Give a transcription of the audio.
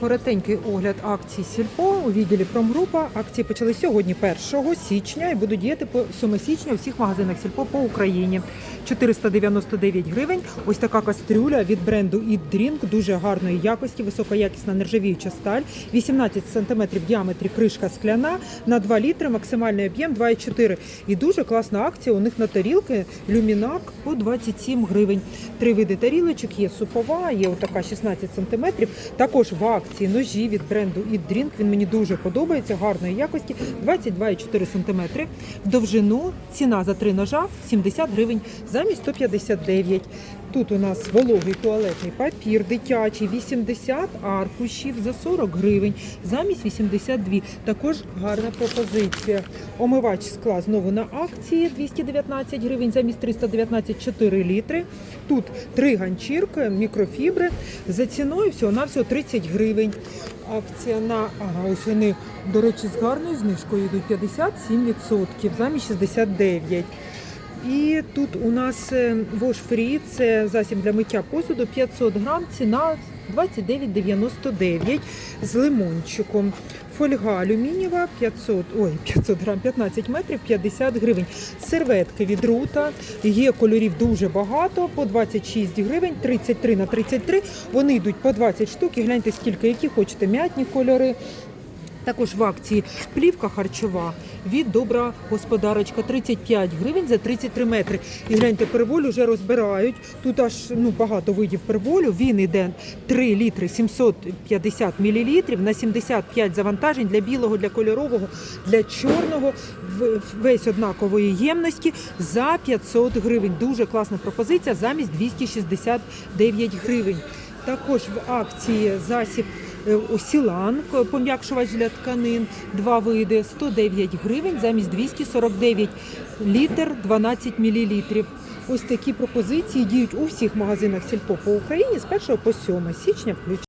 Коротенький огляд акцій Сільпо у відділі Промгрупа. Акції почали сьогодні, 1 січня, і будуть діяти по 7 січня у всіх магазинах Сільпо по Україні. 499 гривень. Ось така кастрюля від бренду Eat Drink, дуже гарної якості, високоякісна нержавіюча сталь, 18 см в діаметрі кришка скляна на 2 літри, максимальний об'єм 2,4. І дуже класна акція. У них на тарілки люмінак по 27 гривень. Три види тарілочок є супова, є отака 16 см. Також в акції ножі від бренду Eat Drink. Він мені дуже подобається, гарної якості, 22,4 см. В довжину ціна за три ножа 70 гривень замість 159. Тут у нас вологий туалетний папір дитячий, 80 аркушів за 40 гривень, замість 82. Також гарна пропозиція. Омивач скла знову на акції 219 гривень, замість 319 4 літри. Тут три ганчірки, мікрофібри за ціною всього на всього 30 гривень. Акція на ага, ось вони, до речі, з гарною знижкою йдуть 57%, замість 69. І тут у нас е, Free, це засіб для миття посуду 500 грам, ціна 29,99 з лимончиком. Фольга алюмінієва 500, ой, 500 грам, 15 метрів, 50 гривень. Серветки від рута. Є кольорів дуже багато, по 26 гривень, 33 на 33. Вони йдуть по 20 штук. І гляньте, скільки які хочете м'ятні кольори. Також в акції плівка харчова від добра господарочка 35 гривень за 33 метри. І гляньте, перволю вже розбирають. Тут аж ну багато видів перволю. Він іде 3 літри 750 мілілітрів на 75 завантажень для білого, для кольорового, для чорного. Весь однакової ємності за 500 гривень. Дуже класна пропозиція замість 269 гривень. Також в акції засіб е, Осілан, к- пом'якшувач для тканин, два види, 109 гривень замість 249 літр 12 мілілітрів. Ось такі пропозиції діють у всіх магазинах Сільпо по Україні з 1 по 7 січня включно.